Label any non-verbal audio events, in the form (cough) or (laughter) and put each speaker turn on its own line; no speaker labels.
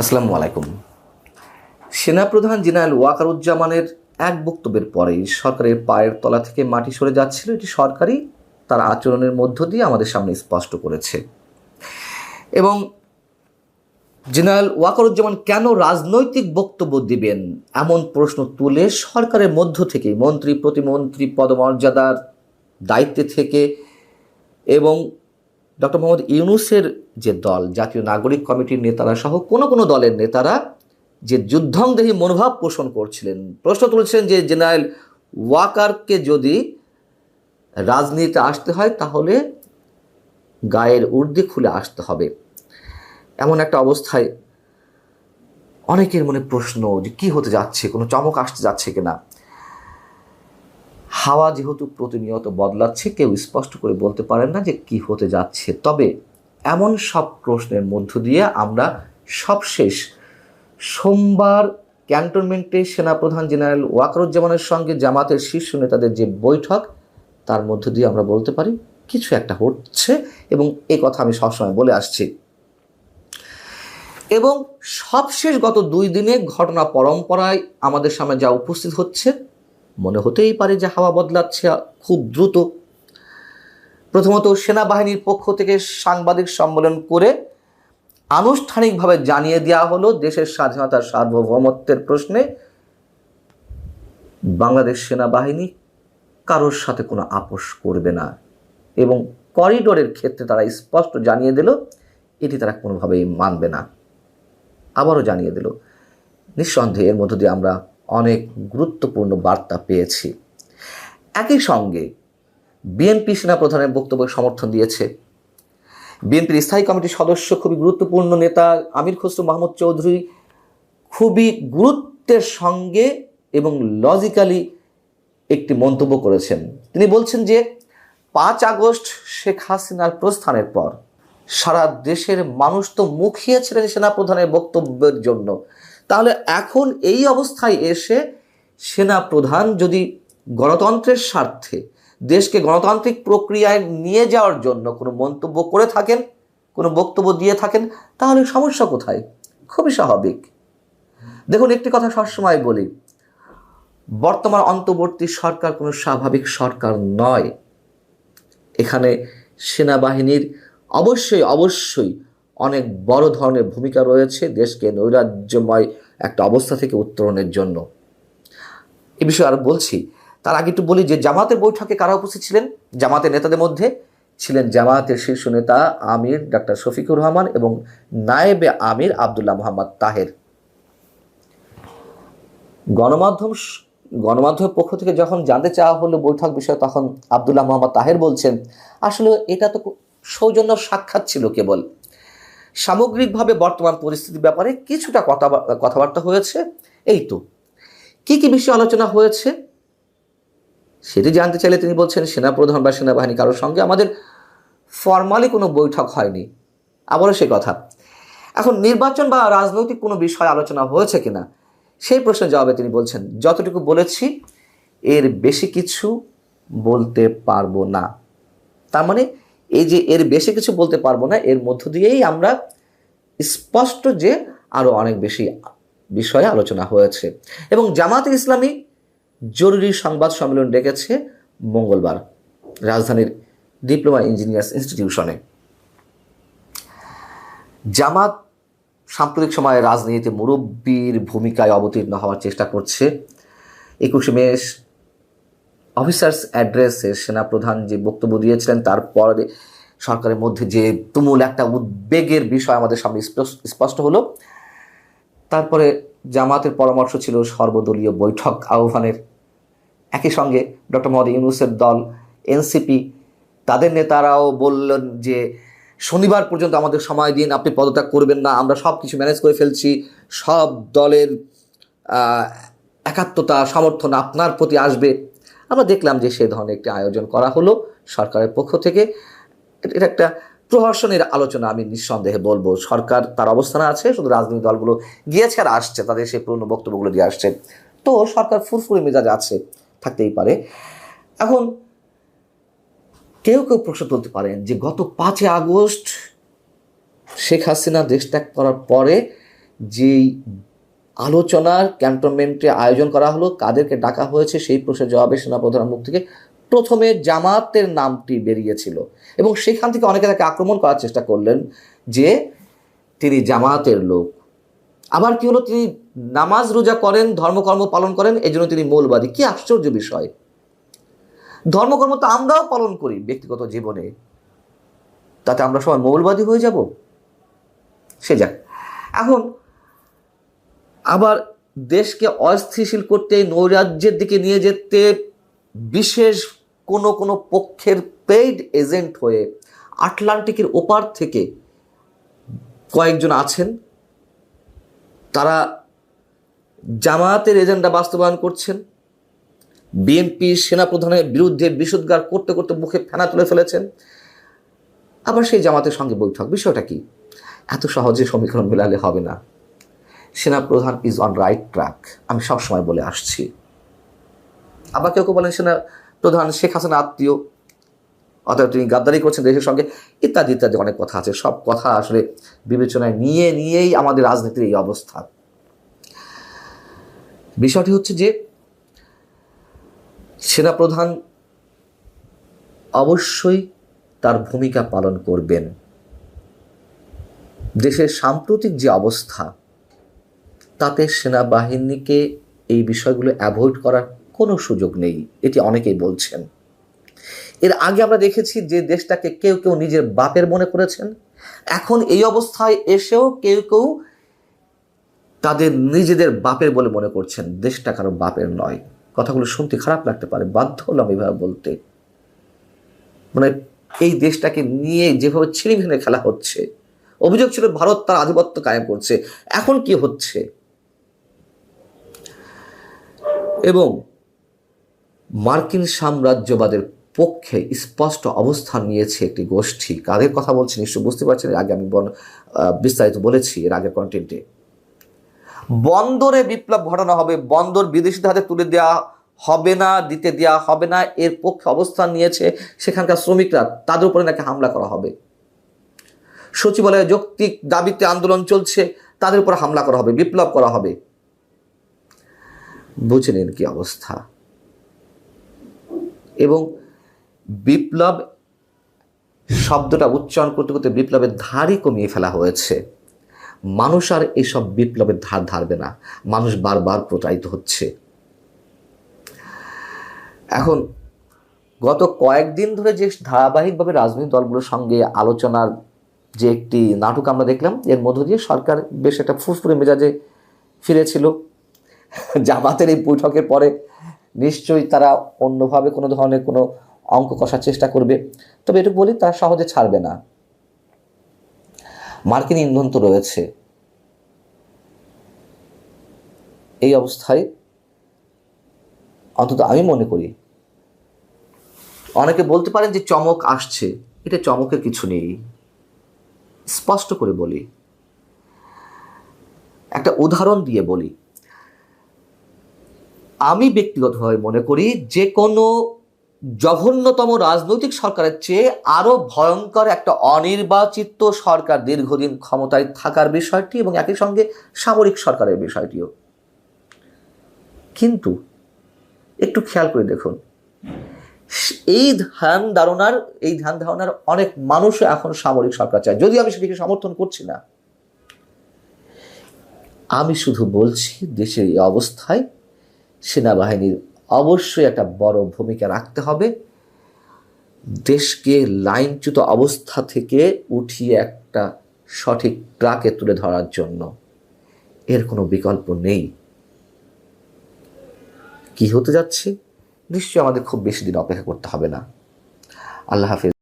আসসালামু আলাইকুম। সেনাপ্রধান জেনারেল ওয়াকারুজ্জামানের এক বক্তব্যের পরেই সরকারের পায়ের তলা থেকে মাটি সরে যাচ্ছিল এটি সরকারই তার আচরণের মধ্য দিয়ে আমাদের সামনে স্পষ্ট করেছে। এবং জেনারেল ওয়াকারুজ্জামান কেন রাজনৈতিক বক্তব্য দিবেন এমন প্রশ্ন তুলে সরকারের মধ্য থেকে মন্ত্রী, প্রতিমন্ত্রী, পদমর্যাদার দায়িত্বে থেকে এবং ডক্টর মোহাম্মদ ইউনুসের যে দল, জাতীয় নাগরিক কমিটির নেতারা সহ কোনো কোনো দলের নেতারা যে যুদ্ধংদেহী মনোভাব পোষণ করছিলেন। প্রশ্ন তুলছিলেন যে জেনারেল ওয়াকারকে যদি রাজনীতিতে আসতে হয়, তাহলে গায়ের ঊর্ধ্বে খুলে আসতে হবে। এমন একটা অবস্থায় অনেকের মনে প্রশ্ন যে কী হতে যাচ্ছে, কোনো চমক আসতে যাচ্ছে কিনা? হাওয়া যেহেতু প্রতিনিয়ত বদলাচ্ছে, কেউ স্পষ্ট করে বলতে পারেন না যে কি হতে যাচ্ছে। তবে এমন সব প্রশ্নের মধ্য দিয়ে আমরা সবশেষ সোমবার ক্যান্টনমেন্টে সেনাপ্রধান জেনারেল ওয়াকারুজ্জামানের সঙ্গে জামাতের শীর্ষ নেতাদের যে বৈঠক, তার মধ্য দিয়ে আমরা বলতে পারি কিছু একটা হচ্ছে এবং এ কথা আমি সবসময় বলে আসছি। এবং সবশেষ গত দুই দিনে ঘটনা পরম্পরায় আমাদের সামনে যা উপস্থিত হচ্ছে মনে হতেই পারে যে হাওয়া বদলাচ্ছে খুব দ্রুত। প্রথমত সেনাবাহিনীর পক্ষ থেকে সাংবাদিক সম্মেলন করে আনুষ্ঠানিকভাবে জানিয়ে দেওয়া হলো দেশের স্বাধীনতার সার্বভৌমত্বের প্রশ্নে বাংলাদেশ সেনাবাহিনী কারোর সাথে কোনো আপোষ করবে না এবং করিডোরের ক্ষেত্রে তারা স্পষ্ট জানিয়ে দিল, এটি তারা কোনোভাবেই মানবে না। আবারও জানিয়ে দিল, নিঃসন্দেহে এর মধ্য দিয়ে আমরা অনেক গুরুত্বপূর্ণ বার্তা পেয়েছি। একই সঙ্গে বিএনপি সেনাপ্রধানের বক্তব্য সমর্থন দিয়েছে। বিএনপির স্থায়ী কমিটির সদস্য, খুবই গুরুত্বপূর্ণ নেতা আমির খসরু মাহমুদ চৌধুরী খুবই গুরুত্বের সঙ্গে এবং লজিক্যালি একটি মন্তব্য করেছেন। তিনি বলছেন যে, পাঁচ আগস্ট শেখ হাসিনার প্রস্থানের পর সারা দেশের মানুষ তো মুখিয়েছিলেন সেনাপ্রধানের বক্তব্যের জন্য। তাহলে এখন এই অবস্থায় এসে সেনাপ্রধান যদি গণতন্ত্রের স্বার্থে দেশকে গণতান্ত্রিক প্রক্রিয়ায় নিয়ে যাওয়ার জন্য কোনো মন্তব্য করে থাকেন, কোনো বক্তব্য দিয়ে থাকেন, তাহলে সমস্যা কোথায়? খুবই স্বাভাবিক। দেখুন, একটি কথা সবসময় বলি, বর্তমান অন্তর্বর্তী সরকার কোনো স্বাভাবিক সরকার নয়। এখানে সেনাবাহিনীর অবশ্যই অবশ্যই অনেক বড় ধরনের ভূমিকা রয়েছে দেশকে নৈরাজ্যময় একটা অবস্থা থেকে উত্তরণের জন্য। এ বিষয়ে আর বলছি, তার আগে একটু বলি যে জামাতের বৈঠকে কারা উপস্থিত ছিলেন? জামাতের নেতাদের মধ্যে ছিলেন জামায়াতের শীর্ষ নেতা আমির, ডাক্তার শফিকুর রহমান এবং নায়েবে আমির আবদুল্লাহ মোহাম্মদ তাহের। গণমাধ্যম গণমাধ্যমের পক্ষ থেকে যখন জানতে চাওয়া হলো বৈঠক বিষয়ে তখন আবদুল্লাহ মোহাম্মদ তাহের বলছেন, আসলে এটা তো সৌজন্য সাক্ষাৎ ছিল কেবল। সামগ্রিকভাবে বর্তমান পরিস্থিতির ব্যাপারে কিছুটা কথা কথাবার্তা হয়েছে। এই তো। কি কি বিষয়ে আলোচনা হয়েছে? সেটি জানতে চাইলে তিনি বলছেন, সেনাপ্রধান বা সেনাবাহিনী কারোর সঙ্গে আমাদের ফর্মালি কোনো বৈঠক হয়নি। আবারও সে কথা। এখন নির্বাচন বা রাজনৈতিক কোনো বিষয় আলোচনা হয়েছে কিনা, সেই প্রশ্নের জবাবে তিনি বলছেন, যতটুকু বলেছি, এর বেশি কিছু বলতে পারব না। তার মানে এই যে এর বেশি কিছু বলতে পারব না, এর মধ্য দিয়েই আমরা স্পষ্ট যে আরও অনেক বেশি বিষয়ে আলোচনা হয়েছে। এবং জামাতে ইসলামী জরুরি সংবাদ সম্মেলন ডেকেছে মঙ্গলবার রাজধানীর ডিপ্লোমা ইঞ্জিনিয়ার্স ইনস্টিটিউশনে। জামাত সাম্প্রতিক সময়ে রাজনীতিতে মুরব্বীর ভূমিকায় অবতীর্ণ হওয়ার চেষ্টা করছে। একুশে মে অফিসার্স অ্যাড্রেসে সেনাপ্রধান যে বক্তব্য দিয়েছিলেন তারপরে সরকারের মধ্যে যে তুমুল একটা উদ্বেগের বিষয় আমাদের সামনে স্পষ্ট হলো। তারপরে জামাতের পরামর্শ ছিল সর্বদলীয় বৈঠক আহ্বানের। একই সঙ্গে ডক্টর মোহাম্মদ ইউনুসের দল, এনসিপি, তাদের নেতারাও বললেন যে, শনিবার পর্যন্ত আমাদের সময় দিন, আপনি পদত্যাগ করবেন না, আমরা সব কিছু ম্যানেজ করে ফেলছি। সব দলের একাত্মতা, সমর্থন আপনার প্রতি আসবে। আমরা দেখলাম যে সে ধরনের একটি আয়োজন করা হলো সরকারের পক্ষ থেকে। এটা একটা প্রহসনের আলোচনা আমি নিঃসন্দেহে বলব। সরকার তার অবস্থানে আছে, শুধু রাজনৈতিক দলগুলো গিয়েছে আর আসছে, তাদের সেই পুরনো বক্তব্যগুলো দিয়ে আসছে। তো সরকার ফুরফুরে মেজাজ আছে, থাকতেই পারে। এখন কেউ কেউ প্রশ্ন তুলতে পারেন যে গত পাঁচই আগস্ট শেখ হাসিনা দেশ ত্যাগ করার পরে যেই আলোচনার ক্যান্টনমেন্টে আয়োজন করা হলো। কাদেরকে ডাকা হয়েছে সেই প্রশ্নের জবাবে সেনাপ্রধানের মুখ থেকে প্রথমে জামাতের নামটি বেরিয়েছিল এবং সেখান থেকে অনেকে তাকে আক্রমণ করার চেষ্টা করলেন যে তিনি জামাতের লোক। আবার কি হলো? তিনি নামাজ রোজা করেন, ধর্মকর্ম পালন করেন এই জন্য তিনি মৌলবাদী। কি আশ্চর্য বিষয়। ধর্মকর্ম তো আমরাও পালন করি ব্যক্তিগত জীবনে। তাতে আমরা সবাই মৌলবাদী হয়ে যাব? সে যাক। এখন আবার দেশকে অস্থিতিশীল করতে নৈরাজ্যের দিকে নিয়ে যেতে বিশেষ কোনো কোনো পক্ষের পেইড এজেন্ট হয়ে আটলান্টিকের ওপার থেকে কয়েকজন আছেন। তারা জামায়াতের এজেন্ডা বাস্তবায়ন করছেন। বিএনপি সেনাপ্রধানের বিরুদ্ধে বিশুদ্গার করতে করতে মুখে ফেনা তুলে ফেলেছেন। আবার সেই জামাতের সঙ্গে বৈঠক, বিষয়টা কি? এত সহজে সমীকরণ মেলালে হবে না। সেনাপ্রধান ইজ অন রাইট ট্র্যাক আমি সবসময় বলে আসছি। আবার কেউ কেউ বলেন সেনা প্রধান শেখ হাসিনা আত্মীয় অর্থাৎ তিনি গাদ্দারি করছেন দেশের সঙ্গে, ইত্যাদি ইত্যাদি অনেক কথা আছে। সব কথা আসলে বিবেচনায় নিয়ে, নিয়েই আমাদের রাজনীতির এই অবস্থা। বিষয়টি হচ্ছে যে, সেনাপ্রধান অবশ্যই তার ভূমিকা পালন করবেন। দেশের সাম্প্রতিক যে অবস্থা তাতে সেনাবাহিনীকে এই বিষয়গুলো অ্যাভয়েড করার কোনো সুযোগ নেই, এটি অনেকেই বলছেন। এর আগে আমরা দেখেছি যে দেশটাকে কেউ কেউ নিজের বাপের মনে করেছেন। এখন এই অবস্থায় এসেও কেউ কেউ তাদের নিজেদের বাপের বলে মনে করছেন। দেশটা কারও বাপের নয়। কথাগুলো শুনতে খারাপ লাগতে পারে, বাধ্য হলাম এভাবে বলতে। মানে এই দেশটাকে নিয়ে যেভাবে ছিঁড়ি ভেঙে খেলা হচ্ছে, অভিযোগ ছিল ভারত তার আধিপত্য কায়েম করছে। এখন কি হচ্ছে? এবং মার্কিন সাম্রাজ্যবাদের পক্ষে স্পষ্ট অবস্থান নিয়েছে একটি গোষ্ঠী। কাদের কথা বলছি নিশ্চয় বুঝতে পারছেন? আগে আমি বন বিস্তারিত বলেছি এর আগের কন্টেন্টে বন্দরে বিপ্লব ঘটানো হবে, বন্দর বিদেশিদের হাতে তুলে দেওয়া হবে না, দিতে দেওয়া হবে না, এর পক্ষে অবস্থান নিয়েছে সেখানকার শ্রমিকরা, তাদের উপরে নাকি হামলা করা হবে। সচিবালয়ে যৌক্তিক দাবিতে আন্দোলন চলছে, তাদের উপর হামলা করা হবে, বিপ্লব করা হবে। বুঝে নিন কি অবস্থা। এবং বিপ্লব শব্দটা উচ্চারণ করতে করতে বিপ্লবের ধারই কমিয়ে ফেলা হয়েছে। মানুষ আর এসব বিপ্লবের ধার ধারবে না। মানুষ বারবার প্রতারিত হচ্ছে। এখন গত কয়েকদিন ধরে যে ধারাবাহিকভাবে রাজনৈতিক দলগুলোর সঙ্গে আলোচনার যে একটি নাটক আমরা দেখলাম, এর মধ্য দিয়ে সরকার বেশ একটা ফুসফুরে মেজাজে ফিরেছিল। (laughs) জামাতের এই বৈঠকের পরে নিশ্চয়ই তারা অন্যভাবে কোনো ধরনের কোনো অঙ্ক কষার চেষ্টা করবে। তবে এটুকু বলি তারা সহজে ছাড়বে না। মার্কিন ইন্ধন তো রয়েছে। এই অবস্থায় অন্তত আমি মনে করি অনেকে বলতে পারেন যে চমক আসছে, এটা চমকের কিছু নেই। স্পষ্ট করে বলি। একটা উদাহরণ দিয়ে বলি। আমি ব্যক্তিগতভাবে মনে করি যে কোনো জঘন্যতম রাজনৈতিক সরকারের চেয়ে আরও ভয়ঙ্কর একটা অনির্বাচিত সরকার দীর্ঘদিন ক্ষমতায় থাকার বিষয়টি এবং একই সঙ্গে সামরিক সরকারের বিষয়টিও। কিন্তু একটু খেয়াল করে দেখুন, এই ধ্যান ধারণার, এই ধ্যান ধারণার অনেক মানুষও এখন সামরিক সরকার চায়। যদিও আমি সেটিকে সমর্থন করছি না। আমি শুধু বলছি দেশের এই অবস্থায় সেনাবাহিনীর অবশ্যই একটা বড় ভূমিকা রাখতে হবে। দেশকে লাইনচ্যুত অবস্থা থেকে উঠিয়ে একটা সঠিক ট্রাকে তুলে ধরার জন্য এর কোনো বিকল্প নেই। কি হতে যাচ্ছে? নিশ্চয়ই আমাদের খুব বেশি দিন অপেক্ষা করতে হবে না। আল্লাহ হাফিজ।